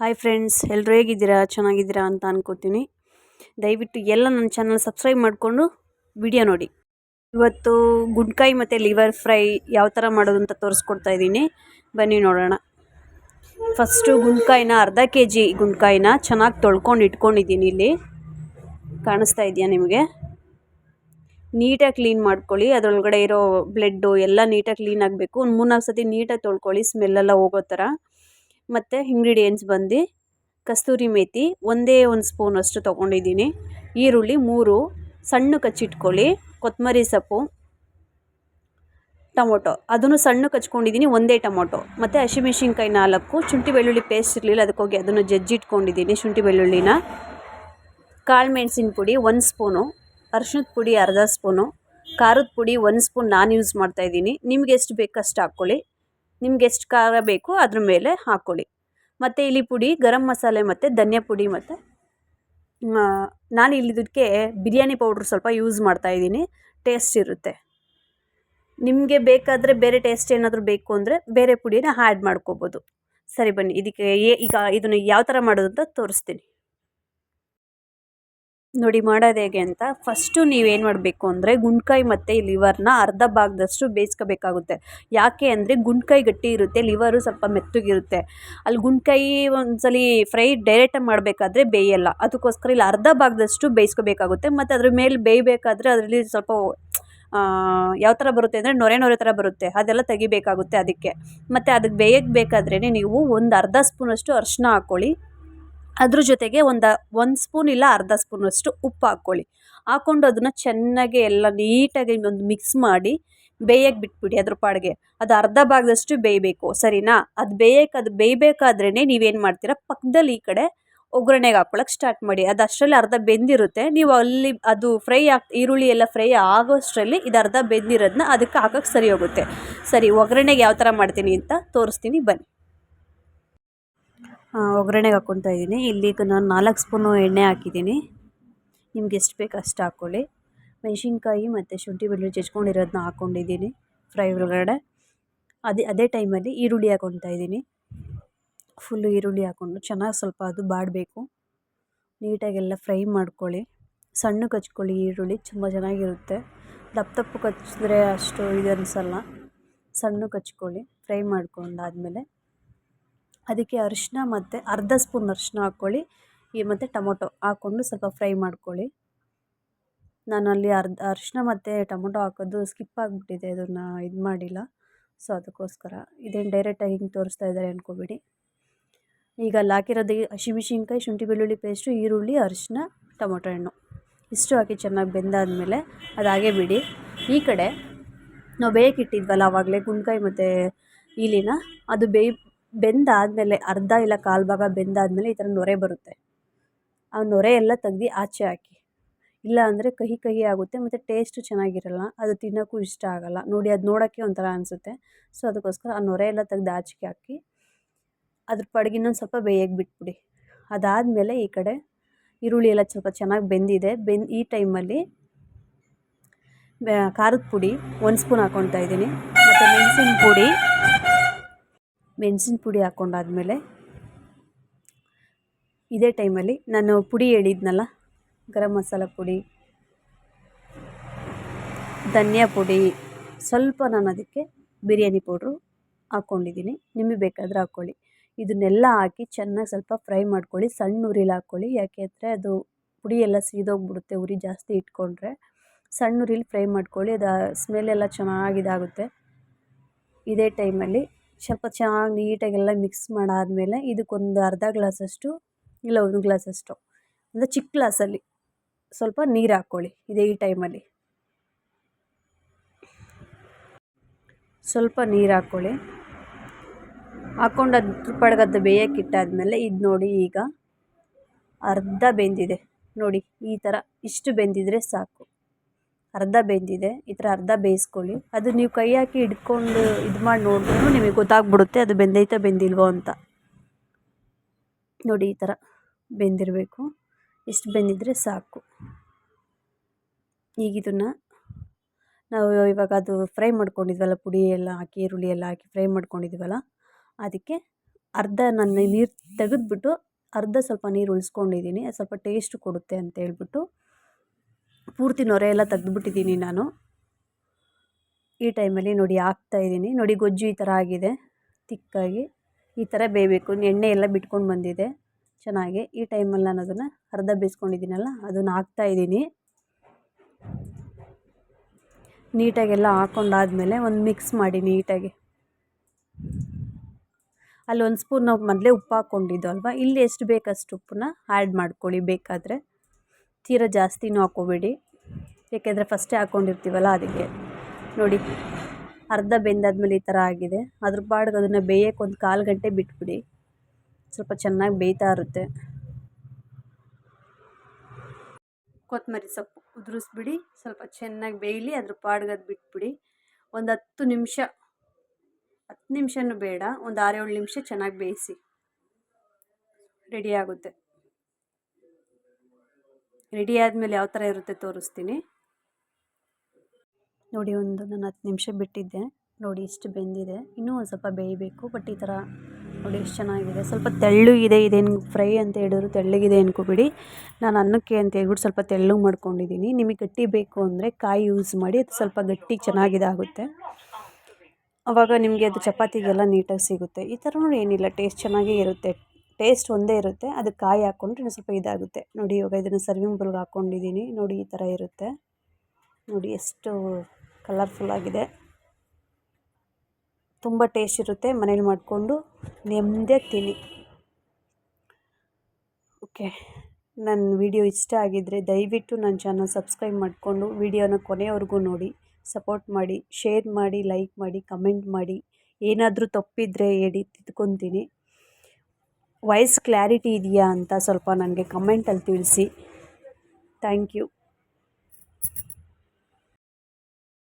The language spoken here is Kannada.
ಹಾಯ್ ಫ್ರೆಂಡ್ಸ್ ಎಲ್ಲರೂ ಹೇಗಿದ್ದೀರಾ? ಚೆನ್ನಾಗಿದ್ದೀರಾ ಅಂತ ಅಂದ್ಕೋತೀನಿ ದಯವಿಟ್ಟು ಎಲ್ಲ ನನ್ನ ಚಾನಲ್ ಸಬ್ಸ್ಕ್ರೈಬ್ ಮಾಡಿಕೊಂಡು ವಿಡಿಯೋ ನೋಡಿ. ಇವತ್ತು ಗುಂಡ್ಕಾಯಿ ಮತ್ತು ಲಿವರ್ ಫ್ರೈ ಯಾವ ಥರ ಮಾಡೋದು ಅಂತ ತೋರಿಸ್ಕೊಡ್ತಾ ಇದ್ದೀನಿ. ಬನ್ನಿ ನೋಡೋಣ. ಫಸ್ಟು ಗುಂಡ್ಕಾಯಿನ ಅರ್ಧ ಕೆ ಜಿ ಗುಂಡ್ಕಾಯಿನ ಚೆನ್ನಾಗಿ ತೊಳ್ಕೊಂಡು ಇಟ್ಕೊಂಡಿದ್ದೀನಿ ಇಲ್ಲಿ. ಕಾಣಿಸ್ತಾ ಇದೆಯಾ ನಿಮಗೆ? ನೀಟಾಗಿ ಕ್ಲೀನ್ ಮಾಡ್ಕೊಳ್ಳಿ. ಅದರೊಳಗಡೆ ಇರೋ ಬ್ಲೆಡ್ಡು ಎಲ್ಲ ನೀಟಾಗಿ ಕ್ಲೀನ್ ಆಗಬೇಕು. ಒಂದು ಮೂರ್ನಾಲ್ಕು ಸತಿ ನೀಟಾಗಿ ತೊಳ್ಕೊಳ್ಳಿ. ಸ್ಮೆಲ್ಲೆಲ್ಲ ಹೋಗೋ ಥರ ಮತ್ತು ಇಂಗ್ರೀಡಿಯೆಂಟ್ಸ್ ಬಂದು ಕಸ್ತೂರಿ ಮೇಥಿ ಒಂದೇ ಒಂದು ಸ್ಪೂನ್ ಅಷ್ಟು ತೊಗೊಂಡಿದ್ದೀನಿ. ಈರುಳ್ಳಿ ಮೂರು, ಸಣ್ಣ ಕಚ್ಚಿಟ್ಕೊಳ್ಳಿ ಕೊತ್ತಂಬರಿ ಸೊಪ್ಪು, ಟೊಮೊಟೊ. ಅದನ್ನು ಸಣ್ಣ ಕಚ್ಕೊಂಡಿದ್ದೀನಿ, ಒಂದೇ ಟೊಮೊಟೊ. ಮತ್ತು ಹಸಿಮೆಣ್ಸಿನ್ಕಾಯಿ ನಾಲ್ಕು, ಶುಂಠಿ ಬೆಳ್ಳುಳ್ಳಿ ಪೇಸ್ಟ್ ಇರಲಿಲ್ಲ ಅದಕ್ಕೋಗಿ ಅದನ್ನು ಜಜ್ಜಿಟ್ಕೊಂಡಿದ್ದೀನಿ ಶುಂಠಿ ಬೆಳ್ಳುಳ್ಳಿನ. ಕಾಳು ಮೆಣಸಿನ ಪುಡಿ ಒಂದು ಸ್ಪೂನು ಅರ್ಶಿಣದ ಪುಡಿ ಅರ್ಧ ಸ್ಪೂನು ಖಾರದ ಪುಡಿ ಒಂದು ಸ್ಪೂನ್ ನಾನು ಯೂಸ್ ಮಾಡ್ತಾಯಿದ್ದೀನಿ ನಿಮ್ಗೆ ಎಷ್ಟು ಬೇಕು ಅಷ್ಟು ಹಾಕ್ಕೊಳ್ಳಿ. ನಿಮ್ಗೆ ಎಷ್ಟು ಖಾರ ಬೇಕು ಅದ್ರ ಮೇಲೆ ಹಾಕ್ಕೊಳ್ಳಿ ಮತ್ತು ಇಲ್ಲಿ ಪುಡಿ, ಗರಂ ಮಸಾಲೆ ಮತ್ತು ಧನಿಯಾ ಪುಡಿ ಮತ್ತು ನಾನು ಇಲ್ಲಿದ್ದಕ್ಕೆ ಬಿರಿಯಾನಿ ಪೌಡ್ರ್ ಸ್ವಲ್ಪ ಯೂಸ್ ಮಾಡ್ತಾಯಿದ್ದೀನಿ ಟೇಸ್ಟ್ ಇರುತ್ತೆ. ನಿಮಗೆ ಬೇಕಾದರೆ ಬೇರೆ ಟೇಸ್ಟ್ ಏನಾದರೂ ಬೇಕು ಅಂದರೆ ಬೇರೆ ಪುಡಿನ ಆ್ಯಡ್ ಮಾಡ್ಕೋಬೋದು. ಸರಿ ಬನ್ನಿ, ಇದಕ್ಕೆ ಈಗ ಇದನ್ನು ಯಾವ ಥರ ಮಾಡೋದು ಅಂತ ತೋರಿಸ್ತೀನಿ. ನೋಡಿ ಮಾಡೋದು ಹೇಗೆ ಅಂತ, ಫಸ್ಟು ನೀವೇನು ಮಾಡಬೇಕು ಅಂದರೆ ಗುಂಡ್ಕಾಯಿ ಮತ್ತು ಲಿವರ್ನ ಅರ್ಧ ಭಾಗದಷ್ಟು ಬೇಯಿಸ್ಕೋಬೇಕಾಗುತ್ತೆ. ಯಾಕೆ ಅಂದರೆ ಗುಂಡ್ಕಾಯಿ ಗಟ್ಟಿ ಇರುತ್ತೆ, ಲಿವರು ಸ್ವಲ್ಪ ಮೆತ್ತಗಿರುತ್ತೆ. ಅಲ್ಲಿ ಗುಂಡ್ಕಾಯಿ ಒಂದ್ಸಲಿ ಫ್ರೈ ಡೈರೆಕ್ಟಾಗಿ ಮಾಡಬೇಕಾದ್ರೆ ಬೇಯಲ್ಲ. ಅದಕ್ಕೋಸ್ಕರ ಇಲ್ಲಿ ಅರ್ಧ ಭಾಗದಷ್ಟು ಬೇಯಿಸ್ಕೋಬೇಕಾಗುತ್ತೆ. ಮತ್ತು ಅದ್ರ ಮೇಲೆ ಬೇಯಬೇಕಾದ್ರೆ ಅದರಲ್ಲಿ ಸ್ವಲ್ಪ ಯಾವ ಥರ ಬರುತ್ತೆ ಅಂದರೆ ನೊರೆ ನೊರೆ ಥರ ಬರುತ್ತೆ. ಅದೆಲ್ಲ ತೆಗಿಬೇಕಾಗುತ್ತೆ ಅದಕ್ಕೆ. ಮತ್ತು ಅದಕ್ಕೆ ಬೇಯಕ್ಕೆ ಬೇಕಾದ್ರೇ ನೀವು ಒಂದು ಅರ್ಧ ಸ್ಪೂನಷ್ಟು ಅರಿಶಿನ ಹಾಕ್ಕೊಳ್ಳಿ ಅದ್ರ ಜೊತೆಗೆ ಒಂದು ಒಂದು ಸ್ಪೂನ್ ಇಲ್ಲ ಅರ್ಧ ಸ್ಪೂನಷ್ಟು ಉಪ್ಪು ಹಾಕ್ಕೊಳ್ಳಿ. ಹಾಕ್ಕೊಂಡು ಅದನ್ನು ಚೆನ್ನಾಗಿ ಎಲ್ಲ ನೀಟಾಗಿ ಒಂದು ಮಿಕ್ಸ್ ಮಾಡಿ ಬೇಯಕ್ಕೆ ಬಿಟ್ಬಿಡಿ ಅದ್ರ ಪಾಡಿಗೆ. ಅದು ಅರ್ಧ ಭಾಗದಷ್ಟು ಬೇಯಬೇಕು, ಸರಿನಾ? ಅದು ಬೇಯಕ್ಕೆ ಅದು ಬೇಯಬೇಕಾದ್ರೇ ನೀವೇನು ಮಾಡ್ತೀರಾ? ಪಕ್ಕದಲ್ಲಿ ಈ ಕಡೆ ಒಗ್ಗರಣೆಗೆ ಹಾಕ್ಕೊಳಕ್ಕೆ ಸ್ಟಾರ್ಟ್ ಮಾಡಿ. ಅದು ಅಷ್ಟರಲ್ಲಿ ಅರ್ಧ ಬೆಂದಿರುತ್ತೆ. ನೀವು ಅಲ್ಲಿ ಅದು ಫ್ರೈ ಆಗಿ, ಈರುಳ್ಳಿ ಎಲ್ಲ ಫ್ರೈ ಆಗೋಷ್ಟರಲ್ಲಿ ಇದು ಅರ್ಧ ಬೆಂದಿರೋದನ್ನ ಅದಕ್ಕೆ ಹಾಕೋಕ್ಕೆ ಸರಿ ಹೋಗುತ್ತೆ. ಸರಿ, ಒಗ್ಗರಣೆಗೆ ಯಾವ ಥರ ಮಾಡ್ತೀನಿ ಅಂತ ತೋರಿಸ್ತೀನಿ, ಬನ್ನಿ. ಒಗ್ಗರಣೆಗೆ ಹಾಕ್ಕೊತಾ ಇದ್ದೀನಿ. ಇಲ್ಲಿ ನಾನು ನಾಲ್ಕು ಸ್ಪೂನು ಎಣ್ಣೆ ಹಾಕಿದ್ದೀನಿ. ನಿಮ್ಗೆ ಎಷ್ಟು ಬೇಕು ಅಷ್ಟು ಹಾಕ್ಕೊಳ್ಳಿ. ಮೆಣಸಿನ್ಕಾಯಿ ಮತ್ತು ಶುಂಠಿ ಬೆಳ್ಳುಳ್ಳಿ ಜಜ್ಕೊಂಡಿರೋದನ್ನ ಹಾಕ್ಕೊಂಡಿದ್ದೀನಿ ಫ್ರೈ ಒಳಗಡೆ. ಅದೇ ಅದೇ ಟೈಮಲ್ಲಿ ಈರುಳ್ಳಿ ಹಾಕ್ಕೊತಾ ಇದ್ದೀನಿ. ಫುಲ್ಲು ಈರುಳ್ಳಿ ಹಾಕ್ಕೊಂಡು ಚೆನ್ನಾಗಿ ಸ್ವಲ್ಪ ಅದು ಬಾಡಬೇಕು. ನೀಟಾಗೆಲ್ಲ ಫ್ರೈ ಮಾಡ್ಕೊಳ್ಳಿ. ಸಣ್ಣ ಹಚ್ಕೊಳ್ಳಿ ಈರುಳ್ಳಿ, ತುಂಬ ಚೆನ್ನಾಗಿರುತ್ತೆ. ದಪ್ಪ ದಪ್ಪಕ್ಕೆ ಕಚ್ಚಿದ್ರೆ ಅಷ್ಟು ಇದು ಅನಿಸಲ್ಲ. ಸಣ್ಣಕ್ಕೆ ಹಚ್ಕೊಳ್ಳಿ ಫ್ರೈ ಮಾಡ್ಕೊಂಡಾದಮೇಲೆ. ಅದಕ್ಕೆ ಅರಿಶಿನ ಮತ್ತು ಅರ್ಧ ಸ್ಪೂನ್ ಅರಿಶಿನ ಹಾಕ್ಕೊಳ್ಳಿ. ಈ ಮತ್ತು ಟೊಮೊಟೊ ಹಾಕ್ಕೊಂಡು ಸ್ವಲ್ಪ ಫ್ರೈ ಮಾಡ್ಕೊಳ್ಳಿ. ನಾನು ಅಲ್ಲಿ ಅರ್ಧ ಅರಿಶಿನ ಮತ್ತು ಟೊಮೊಟೊ ಹಾಕೋದು ಸ್ಕಿಪ್ ಆಗಿಬಿಟ್ಟಿದೆ, ಅದನ್ನು ಇದು ಮಾಡಿಲ್ಲ. ಸೊ, ಅದಕ್ಕೋಸ್ಕರ ಇದೇನು ಡೈರೆಕ್ಟಾಗಿ ಹಿಂಗೆ ತೋರಿಸ್ತಾ ಇದ್ದಾರೆ ಅಂದ್ಕೋಬೇಡಿ ಈಗ ಅಲ್ಲಿ ಹಾಕಿರೋದು ಹಸಿಮೆಣ್ಸಿನ್ಕಾಯಿ, ಶುಂಠಿ ಬೆಳ್ಳುಳ್ಳಿ ಪೇಸ್ಟು ಈರುಳ್ಳಿ ಅರಿಶಿನ ಟೊಮೊಟೊ ಹಣ್ಣು. ಇಷ್ಟು ಹಾಕಿ ಚೆನ್ನಾಗಿ ಬೆಂದಾದಮೇಲೆ ಅದು ಹಾಗೆ ಬಿಡಿ. ಈ ಕಡೆ ನಾವು ಬೇಯಕ್ಕೆ ಇಟ್ಟಿದ್ವಲ್ಲ ಆವಾಗಲೇ ಗುಂಡ್ಕಾಯಿ ಮತ್ತು ಈಲಿನ, ಅದು ಬೇಯ್ ಬೆಂದಾದಮೇಲೆ, ಅರ್ಧ ಇಲ್ಲ ಕಾಲು ಭಾಗ ಬೆಂದಾದಮೇಲೆ ಈ ಥರ ನೊರೆ ಬರುತ್ತೆ. ಆ ನೊರೆ ಎಲ್ಲ ತೆಗ್ದು ಆಚೆ ಹಾಕಿ. ಇಲ್ಲ ಅಂದರೆ ಕಹಿ ಕಹಿ ಆಗುತ್ತೆ, ಮತ್ತು ಟೇಸ್ಟು ಚೆನ್ನಾಗಿರಲ್ಲ, ಅದು ತಿನ್ನೋಕ್ಕೂ ಇಷ್ಟ ಆಗೋಲ್ಲ. ನೋಡಿ, ಅದು ನೋಡೋಕ್ಕೆ ಒಂಥರ ಅನಿಸುತ್ತೆ. ಸೊ, ಅದಕ್ಕೋಸ್ಕರ ಆ ನೊರೆ ಎಲ್ಲ ತೆಗ್ದು ಆಚೆಗೆ ಹಾಕಿ, ಅದ್ರ ಪಾಡಿಗೆ ಇನ್ನೊಂದು ಸ್ವಲ್ಪ ಬೇಯಕ್ಕೆ ಬಿಟ್ಬಿಡಿ. ಅದಾದಮೇಲೆ ಈ ಕಡೆ ಈರುಳ್ಳಿ ಎಲ್ಲ ಸ್ವಲ್ಪ ಚೆನ್ನಾಗಿ ಬೆಂದಿದೆ. ಬೆಂದು, ಈ ಟೈಮಲ್ಲಿ ಖಾರದ ಪುಡಿ, ಒಂದು ಸ್ಪೂನ್ ಹಾಕ್ಕೊತಾ ಇದ್ದೀನಿ. ಮತ್ತು ಮೆಣಸಿನ ಪುಡಿ ಮೆಣಸಿನ ಪುಡಿ ಹಾಕ್ಕೊಂಡಾದ್ಮೇಲೆ ಇದೇ ಟೈಮಲ್ಲಿ ನಾನು ಪುಡಿ ಹೇಳಿದ್ನಲ್ಲ, ಗರಂ ಮಸಾಲ ಪುಡಿ, ಧನಿಯಾ ಪುಡಿ, ಸ್ವಲ್ಪ ನಾನು ಅದಕ್ಕೆ ಬಿರಿಯಾನಿ ಪೌಡ್ರು ಹಾಕ್ಕೊಂಡಿದ್ದೀನಿ ನಿಮಗೆ ಬೇಕಾದರೆ ಹಾಕ್ಕೊಳ್ಳಿ ಇದನ್ನೆಲ್ಲ ಹಾಕಿ ಚೆನ್ನಾಗಿ ಸ್ವಲ್ಪ ಫ್ರೈ ಮಾಡ್ಕೊಳ್ಳಿ, ಸಣ್ಣ ಉರಿಲಿ ಹಾಕ್ಕೊಳ್ಳಿ ಯಾಕೆ ಅಂದರೆ ಅದು ಪುಡಿ ಎಲ್ಲ ಸೀದೋಗ್ಬಿಡುತ್ತೆ ಉರಿ ಜಾಸ್ತಿ ಇಟ್ಕೊಂಡ್ರೆ. ಸಣ್ಣ ಉರಿಲಿ ಫ್ರೈ ಮಾಡ್ಕೊಳ್ಳಿ, ಅದು ಸ್ಮೆಲ್ ಎಲ್ಲ ಚೆನ್ನಾಗಿದಾಗುತ್ತೆ. ಇದೇ ಟೈಮಲ್ಲಿ ಸ್ವಲ್ಪ ಚೆನ್ನಾಗಿ ನೀಟಾಗೆಲ್ಲ ಮಿಕ್ಸ್ ಮಾಡಾದಮೇಲೆ ಇದಕ್ಕೊಂದು ಅರ್ಧ ಗ್ಲಾಸಷ್ಟು ಇಲ್ಲ ಒಂದು ಗ್ಲಾಸಷ್ಟು ಅಂದರೆ ಚಿಕ್ಕ ಗ್ಲಾಸಲ್ಲಿ ಸ್ವಲ್ಪ ನೀರು ಹಾಕ್ಕೊಳ್ಳಿ ಇದೇ ಈ ಟೈಮಲ್ಲಿ. ಸ್ವಲ್ಪ ನೀರು ಹಾಕ್ಕೊಳ್ಳಿ. ಹಾಕ್ಕೊಂಡು ಅದು ಪಾಡ್ಗೆ ಬೇಯಕ್ಕೆ ಇಟ್ಟಾದಮೇಲೆ ಇದು ನೋಡಿ ಈಗ ಅರ್ಧ ಬೆಂದಿದೆ. ನೋಡಿ ಈ ಥರ ಇಷ್ಟು ಬೆಂದಿದ್ರೆ ಸಾಕು. ಅರ್ಧ ಬೆಂದಿದೆ, ಈ ಥರ ಅರ್ಧ ಬೇಯಿಸ್ಕೊಳ್ಳಿ. ಅದು ನೀವು ಕೈ ಹಾಕಿ ಹಿಡ್ಕೊಂಡು ಇದು ಮಾಡಿ ನೋಡಿದ್ರೂ ನಿಮಗೆ ಗೊತ್ತಾಗ್ಬಿಡುತ್ತೆ, ಅದು ಬೆಂದೈತಾ ಬೆಂದಿಲ್ವೋ ಅಂತ. ನೋಡಿ, ಈ ಥರ ಬೆಂದಿರಬೇಕು. ಇಷ್ಟು ಬೆಂದಿದ್ರೆ ಸಾಕು. ಈಗ ಇದನ್ನು ನಾವು ಇವಾಗ ಅದು ಫ್ರೈ ಮಾಡ್ಕೊಂಡಿದ್ವಲ್ಲ, ಪುಡಿ ಎಲ್ಲ ಹಾಕಿ, ಈರುಳ್ಳಿ ಎಲ್ಲ ಹಾಕಿ ಫ್ರೈ ಮಾಡ್ಕೊಂಡಿದ್ವಲ್ಲ, ಅದಕ್ಕೆ ಅರ್ಧ ನಾನು ನೀರು ತೆಗೆದ್ಬಿಟ್ಟು ಅರ್ಧ ಸ್ವಲ್ಪ ನೀರು ಉಳಿಸ್ಕೊಂಡಿದ್ದೀನಿ. ಸ್ವಲ್ಪ ಟೇಸ್ಟ್ ಕೊಡುತ್ತೆ ಅಂತ ಹೇಳ್ಬಿಟ್ಟು ಪೂರ್ತಿ ನೊರೆ ಎಲ್ಲ ತೆಗ್ದುಬಿಟ್ಟಿದ್ದೀನಿ ನಾನು. ಈ ಟೈಮಲ್ಲಿ ನೋಡಿ ಹಾಕ್ತಾಯಿದ್ದೀನಿ ನೋಡಿ ಗೊಜ್ಜು ಈ ಥರ ಆಗಿದೆ, ತಿಕ್ಕಾಗಿ. ಈ ಥರ ಬೇಯಬೇಕು. ಎಣ್ಣೆ ಎಲ್ಲ ಬಿಟ್ಕೊಂಡು ಬಂದಿದೆ ಚೆನ್ನಾಗಿ. ಈ ಟೈಮಲ್ಲಿ ನಾನು ಅದನ್ನು ಅರ್ಧ ಬೇಯಿಸ್ಕೊಂಡಿದ್ದೀನಲ್ಲ, ಅದನ್ನು ಹಾಕ್ತಾಯಿದ್ದೀನಿ ನೀಟಾಗೆಲ್ಲ ಹಾಕ್ಕೊಂಡಾದ್ಮೇಲೆ ಒಂದು ಮಿಕ್ಸ್ ಮಾಡಿ ನೀಟಾಗಿ. ಅಲ್ಲಿ ಒಂದು ಸ್ಪೂನ್ ನಾವು ಮೊದಲೇ ಉಪ್ಪು ಹಾಕ್ಕೊಂಡಿದ್ದು ಅಲ್ವಾ? ಇಲ್ಲಿ ಎಷ್ಟು ಬೇಕಷ್ಟು ಉಪ್ಪನ್ನ ಆ್ಯಡ್ ಮಾಡ್ಕೊಳ್ಳಿ ಬೇಕಾದರೆ. ತೀರಾ ಜಾಸ್ತಿನೂ ಹಾಕ್ಕೋಬೇಡಿ. ಏಕೆಂದರೆ ಫಸ್ಟೇ ಹಾಕ್ಕೊಂಡಿರ್ತೀವಲ್ಲ ಅದಕ್ಕೆ. ನೋಡಿ, ಅರ್ಧ ಬೆಂದಾದ್ಮೇಲೆ ಈ ಥರ ಆಗಿದೆ. ಅದ್ರ ಪಾಡಿಗೆ ಅದನ್ನು ಬೇಯಕ್ಕೆ ಒಂದು ಕಾಲು ಗಂಟೆ ಬಿಟ್ಬಿಡಿ. ಸ್ವಲ್ಪ ಚೆನ್ನಾಗಿ ಬೇಯ್ತಾ ಇರುತ್ತೆ. ಕೊತ್ತಂಬರಿ ಸೊಪ್ಪು ಉದುರಿಸ್ಬಿಡಿ. ಸ್ವಲ್ಪ ಚೆನ್ನಾಗಿ ಬೇಯಲಿ ಅದ್ರ ಪಾಡ್ಗೆ ಅದು ಬಿಟ್ಬಿಡಿ. ಒಂದು ಹತ್ತು ನಿಮಿಷ, ಹತ್ತು ನಿಮಿಷನೂ ಬೇಡ, ಒಂದು ಆರೇಳು ನಿಮಿಷ ಚೆನ್ನಾಗಿ ಬೇಯಿಸಿ. ರೆಡಿ ಆಗುತ್ತೆ. ರೆಡಿ ಆದಮೇಲೆ ಯಾವ ಥರ ಇರುತ್ತೆ ತೋರಿಸ್ತೀನಿ. ನೋಡಿ, ಒಂದು ನಾನು ಹತ್ತು ನಿಮಿಷ ಬಿಟ್ಟಿದ್ದೆ. ನೋಡಿ, ಇಷ್ಟು ಬೆಂದಿದೆ. ಇನ್ನೂ ಒಂದು ಸ್ವಲ್ಪ ಬೇಯಬೇಕು, ಬಟ್ ಈ ಥರ ನೋಡಿ, ಇಷ್ಟು ಚೆನ್ನಾಗಿದೆ. ಸ್ವಲ್ಪ ತೆಳ್ಳಗಿದೆ ಇದೇನು ಫ್ರೈ ಅಂತ ಹೇಳಿದ್ರು ತೆಳ್ಳಗಿದೆ ಅನ್ಕೋಬಿಡಿ. ನಾನು ಅನ್ನಕ್ಕೆ ಅಂತ ಹೇಳ್ಬಿಟ್ಟು ಸ್ವಲ್ಪ ತೆಳ್ಳಗೆ ಮಾಡ್ಕೊಂಡಿದ್ದೀನಿ ನಿಮಗೆ ಗಟ್ಟಿ ಬೇಕು ಅಂದರೆ ಕಾಯಿ ಯೂಸ್ ಮಾಡಿ, ಅದು ಸ್ವಲ್ಪ ಗಟ್ಟಿ ಚೆನ್ನಾಗಿದಾಗುತ್ತೆ ಆವಾಗ ನಿಮಗೆ ಅದು ಚಪಾತಿಗೆಲ್ಲ ನೀಟಾಗಿ ಸಿಗುತ್ತೆ. ಈ ಥರ ನೋಡಿ ಏನಿಲ್ಲ ಟೇಸ್ಟ್ ಚೆನ್ನಾಗೇ ಇರುತ್ತೆ. ಟೇಸ್ಟ್ ಒಂದೇ ಇರುತ್ತೆ. ಅದಕ್ಕೆ ಕಾಯಿ ಹಾಕ್ಕೊಂಡ್ರೆ ಇನ್ನೂ ಸ್ವಲ್ಪ ಇದಾಗುತ್ತೆ. ನೋಡಿ ಇವಾಗ ಇದನ್ನು ಸರ್ವಿಂಗ್ ಬೌಲ್ಗೆ ಹಾಕ್ಕೊಂಡಿದ್ದೀನಿ. ನೋಡಿ ಈ ಥರ ಇರುತ್ತೆ. ನೋಡಿ ಎಷ್ಟು ಕಲರ್ಫುಲ್ಲಾಗಿದೆ ತುಂಬ ಟೇಸ್ಟ್ ಇರುತ್ತೆ. ಮನೇಲಿ ಮಾಡಿಕೊಂಡು ನೆಮ್ಮದೇ ತಿನ್ನಿ. ಓಕೆ ನನ್ನ ವಿಡಿಯೋ ಇಷ್ಟ ಆಗಿದ್ದರೆ ದಯವಿಟ್ಟು ನನ್ನ ಚಾನಲ್ ಸಬ್ಸ್ಕ್ರೈಬ್ ಮಾಡಿಕೊಂಡು ವಿಡಿಯೋನ ಕೊನೆಯವರೆಗೂ ನೋಡಿ. ಸಪೋರ್ಟ್ ಮಾಡಿ ಶೇರ್ ಮಾಡಿ ಲೈಕ್ ಮಾಡಿ ಕಮೆಂಟ್ ಮಾಡಿ. ಏನಾದರೂ ತಪ್ಪಿದರೆ ಹೇಳಿ ತಿದ್ಕೊತೀನಿ. ವಾಯ್ಸ್ ಕ್ಲಾರಿಟಿ ಇದೆಯಾ ಅಂತ ಸ್ವಲ್ಪ ನನಗೆ ಕಮೆಂಟಲ್ಲಿ ತಿಳಿಸಿ. Thank you